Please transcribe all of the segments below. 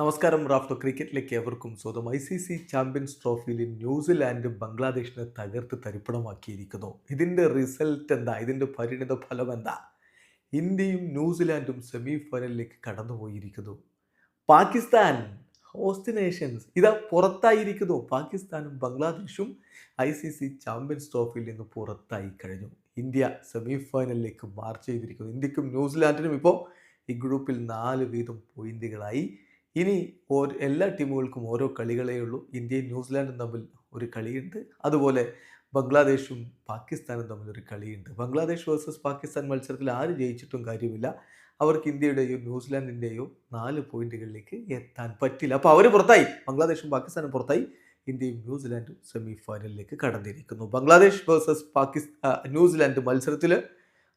നമസ്കാരം റാഫ്റ്റോ ക്രിക്കറ്റിലേക്ക് എവർക്കും സ്വന്തം I C C champions ട്രോഫിയിൽ ന്യൂസിലാൻഡും ബംഗ്ലാദേശിനെ തകർത്ത് തരിപ്പണമാക്കിയിരിക്കുന്നു. ഇതിന്റെ റിസൾട്ട് എന്താ? ഇതിന്റെ പരിണിത ഫലം എന്താ? ഇന്ത്യയും ന്യൂസിലാൻഡും സെമി ഫൈനലിലേക്ക് കടന്നുപോയിരിക്കുന്നു. പാകിസ്ഥാൻ ഹോസ്റ്റ് നേഷൻസ് ഇതാ പുറത്തായിരിക്കുന്നു. പാകിസ്ഥാനും ബംഗ്ലാദേശും ഐ സി സി ചാമ്പ്യൻസ് ട്രോഫിയിൽ നിന്ന് പുറത്തായി കഴിഞ്ഞു. ഇന്ത്യ സെമി ഫൈനലിലേക്ക് മാർച്ച് ചെയ്തിരിക്കുന്നു. ഇന്ത്യക്കും ന്യൂസിലാൻഡിനും ഇപ്പോൾ ഈ ഗ്രൂപ്പിൽ നാല് വീതം പോയിന്റുകളായി. ഇനി എല്ലാ ടീമുകൾക്കും ഓരോ കളികളേ ഉള്ളൂ. ഇന്ത്യയും ന്യൂസിലാൻഡും തമ്മിൽ ഒരു കളിയുണ്ട്. അതുപോലെ ബംഗ്ലാദേശും പാകിസ്ഥാനും തമ്മിൽ ഒരു കളിയുണ്ട്. ബംഗ്ലാദേശ് വേഴ്സസ് പാകിസ്ഥാൻ മത്സരത്തിൽ ആര് ജയിച്ചിട്ടും കാര്യമില്ല. അവർക്ക് ഇന്ത്യയുടെയോ ന്യൂസിലാൻഡിന്റെയോ നാല് പോയിന്റുകളിലേക്ക് എത്താൻ പറ്റില്ല. അപ്പോൾ അവർ പുറത്തായി. ബംഗ്ലാദേശും പാകിസ്ഥാനും പുറത്തായി. ഇന്ത്യയും ന്യൂസിലാൻഡും സെമി ഫൈനലിലേക്ക് കടന്നിരിക്കുന്നു. Bangladesh versus Pakistan New Zealand മത്സരത്തിൽ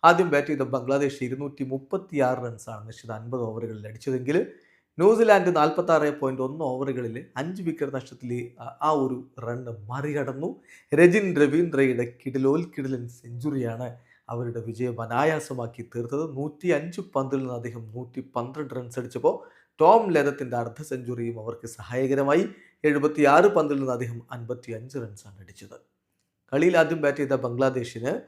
ആദ്യം ബാറ്റ് ചെയ്ത ബംഗ്ലാദേശ് ഇരുന്നൂറ്റി മുപ്പത്തി റൺസാണ് നിശ്ചിത അൻപത് ഓവറുകളിൽ അടിച്ചതെങ്കിൽ ന്യൂസിലാൻഡ് നാൽപ്പത്തി ആറ് പോയിന്റ് ഒന്ന് ഓവറുകളിൽ അഞ്ച് വിക്കറ്റ് നഷ്ടത്തിൽ ആ- ഒരു റണ്ണ് മറികടന്നു. രജിൻ രവീന്ദ്രയുടെ കിടിലോൽ കിടിലൻ സെഞ്ചുറിയാണ് അവരുടെ വിജയം അനായാസമാക്കി തീർത്തത്. നൂറ്റി അഞ്ച് പന്തിൽ നിന്ന് അദ്ദേഹം നൂറ്റി പന്ത്രണ്ട് റൺസ് അടിച്ചപ്പോൾ ടോം ലെതത്തിന്റെ അർദ്ധ സെഞ്ചുറിയും അവർക്ക് സഹായകരമായി. എഴുപത്തിയാറ് പന്തിൽ നിന്ന് അദ്ദേഹം അൻപത്തി അഞ്ച് റൺസാണ് അടിച്ചത്. കളിയിൽ ആദ്യം ബാറ്റ് ചെയ്ത ബംഗ്ലാദേശിന്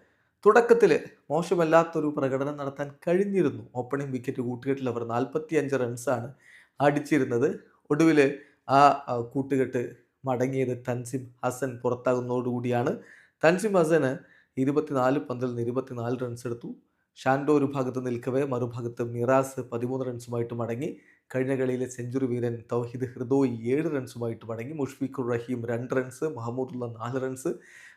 തുടക്കത്തിൽ മോശമല്ലാത്തൊരു പ്രകടനം നടത്താൻ കഴിഞ്ഞിരുന്നു. ഓപ്പണിംഗ് വിക്കറ്റ് കൂട്ടുകെട്ടിൽ അവർ നാൽപ്പത്തി അഞ്ച് റൺസാണ് അടിച്ചിരുന്നത്. ഒടുവിൽ ആ കൂട്ടുകെട്ട് മടങ്ങിയത് തൻസിം ഹസൻ പുറത്താകുന്നതോടുകൂടിയാണ്. തൻസിം ഹസന് ഇരുപത്തിനാല് പന്തിൽ നിന്ന് ഇരുപത്തിനാല് റൺസ് എടുത്തു. ഷാൻഡോ ഒരു ഭാഗത്ത് നിൽക്കവേ മറുഭാഗത്ത് മിറാസ് പതിമൂന്ന് റൺസുമായിട്ട് മടങ്ങി. കഴിഞ്ഞ കളിയിലെ സെഞ്ചുറി വീരൻ തൗഹിദ് ഹൃദോയ് ഏഴ് റൺസുമായിട്ട് മടങ്ങി. മുഷ്ഫീഖുർ റഹീം രണ്ട് റൺസ് മഹമ്മൂദുള്ള നാല് റൺസ്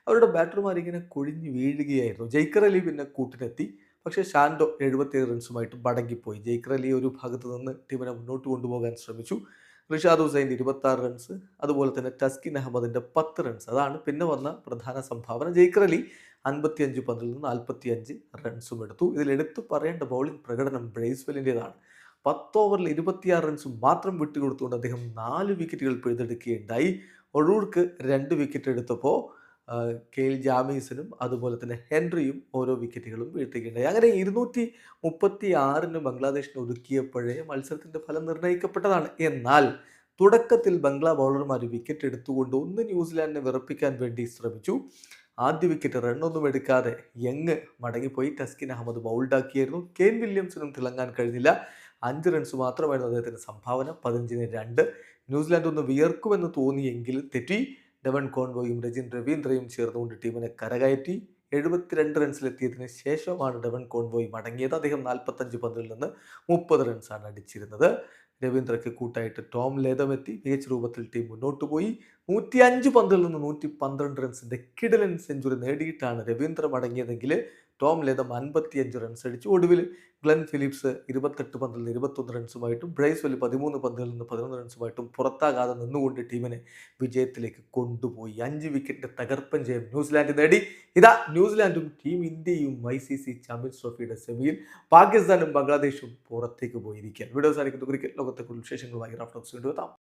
അവരുടെ ബാറ്റർമാർ ഇങ്ങനെ കൊഴിഞ്ഞു വീഴുകയായിരുന്നു. ജയ്ക്കർ അലി പിന്നെ കൂട്ടിനെത്തി പക്ഷേ ഷാൻഡോ എഴുപത്തിയേഴ് റൺസുമായിട്ട് മടങ്ങിപ്പോയി. ജയ്ക്കർ അലി ഒരു ഭാഗത്ത് നിന്ന് ടീമിനെ മുന്നോട്ട് കൊണ്ടുപോകാൻ ശ്രമിച്ചു. റിഷാദ് ഹുസൈന്റെ ഇരുപത്തി ആറ് റൺസ് അതുപോലെ തന്നെ ടസ്കിൻ അഹമ്മദിന്റെ പത്ത് റൺസ് അതാണ് പിന്നെ വന്ന പ്രധാന സംഭാവന. ജയ്ക്കർ അലി അൻപത്തിയഞ്ച് പന്തിൽ നിന്ന് നാൽപ്പത്തിയഞ്ച് റൺസും എടുത്തു. ഇതിൽ എടുത്തു പറയേണ്ട ബൗളിംഗ് പ്രകടനം ബ്രേസ്വെല്ലിന്റെതാണ് പത്ത് ഓവറിൽ ഇരുപത്തിയാറ് റൺസ് മാത്രം വിട്ടുകൊടുത്തുകൊണ്ട് അദ്ദേഹം നാല് വിക്കറ്റുകൾ പിഴുതെടുക്കുകയുണ്ടായി. ഒഴൂർക്ക് രണ്ട് വിക്കറ്റ് എടുത്തപ്പോൾ കെ എൽ ജാമീസിനും അതുപോലെ തന്നെ ഹെൻറിയും ഓരോ വിക്കറ്റുകളും വീഴ്ത്തുകയുണ്ടായി അങ്ങനെ ഇരുന്നൂറ്റി മുപ്പത്തി ആറിന് ബംഗ്ലാദേശിനെ ഒതുക്കിയപ്പോഴേ മത്സരത്തിന്റെ ഫലം നിർണയിക്കപ്പെട്ടതാണ്. എന്നാൽ തുടക്കത്തിൽ ബംഗ്ലാ ബൗളർമാർ വിക്കറ്റ് എടുത്തുകൊണ്ട് ഒന്ന് ന്യൂസിലാൻഡിനെ വിറപ്പിക്കാൻ വേണ്ടി ശ്രമിച്ചു. ആദ്യ വിക്കറ്റ് റണ്ണൊന്നും എടുക്കാതെ യങ് മടങ്ങിപ്പോയി. ടസ്കിൻ അഹമ്മദ് ബൗൾഡാക്കിയായിരുന്നു. കെയിൻ വില്യംസിനും തിളങ്ങാൻ കഴിഞ്ഞില്ല. അഞ്ച് റൺസ് മാത്രമായിരുന്നു അദ്ദേഹത്തിന്റെ സംഭാവന. പതിനഞ്ചിന് രണ്ട്. ന്യൂസിലാൻഡ് ഒന്ന് വിയർക്കുമെന്ന് തോന്നിയെങ്കിൽ തെറ്റി. ഡെവൻ കോൺവോയും രജിൻ രവീന്ദ്രയും ചേർന്നുകൊണ്ട് ടീമിനെ കരകയറ്റി എഴുപത്തിരണ്ട് റൺസിലെത്തിയതിന് ശേഷമാണ് ഡെവൻ കോൺവോയ് മടങ്ങിയത് അദ്ദേഹം നാൽപ്പത്തഞ്ച് പന്തിൽ നിന്ന് മുപ്പത് റൺസാണ് അടിച്ചിരുന്നത്. രവീന്ദ്രയ്ക്ക് കൂട്ടായിട്ട് ടോം ലേതം എത്തി മികച്ച രൂപത്തിൽ ടീം മുന്നോട്ട് പോയി. നൂറ്റി അഞ്ച് പന്തിൽ നിന്ന് നൂറ്റി പന്ത്രണ്ട് റൺസിന്റെ കിടലൻ സെഞ്ചുറി നേടിയിട്ടാണ് രവീന്ദ്ര മടങ്ങിയതെങ്കിൽ ടോം ലേതം അൻപത്തിയഞ്ച് റൺസ് അടിച്ചു. ഒടുവിൽ ഗ്ലെൻ ഫിലിപ്സ് ഇരുപത്തെട്ട് പന്തിൽ നിന്ന് ഇരുപത്തൊന്ന് റൺസുമായിട്ടും ബ്രൈസ് വെല്ലി പതിമൂന്ന് പന്തുകളിൽ നിന്ന് പതിനൊന്ന് റൺസുമായിട്ടും പുറത്താകാതെ നിന്നുകൊണ്ട് ടീമിനെ വിജയത്തിലേക്ക് കൊണ്ടുപോയി. അഞ്ച് വിക്കറ്റ് തകർപ്പൻ ജയം ന്യൂസിലാൻഡ് നേടി. ഇതാ ന്യൂസിലാൻഡും ടീം ഇന്ത്യയും ഐ സി സി ചാമ്പ്യൻസ് ട്രോഫിയുടെ സെമിയിൽ പാകിസ്ഥാനും ബംഗ്ലാദേശും പുറത്തേക്ക് പോയിരിക്കുകയാണ്. വീഡിയോ സാധിക്കുന്ന ക്രിക്കറ്റ് ലോകത്തെ കൂടുതൽ വിശേഷങ്ങളുമായി റാഫ്റ്റോക്സ് കൊണ്ടുവെത്താം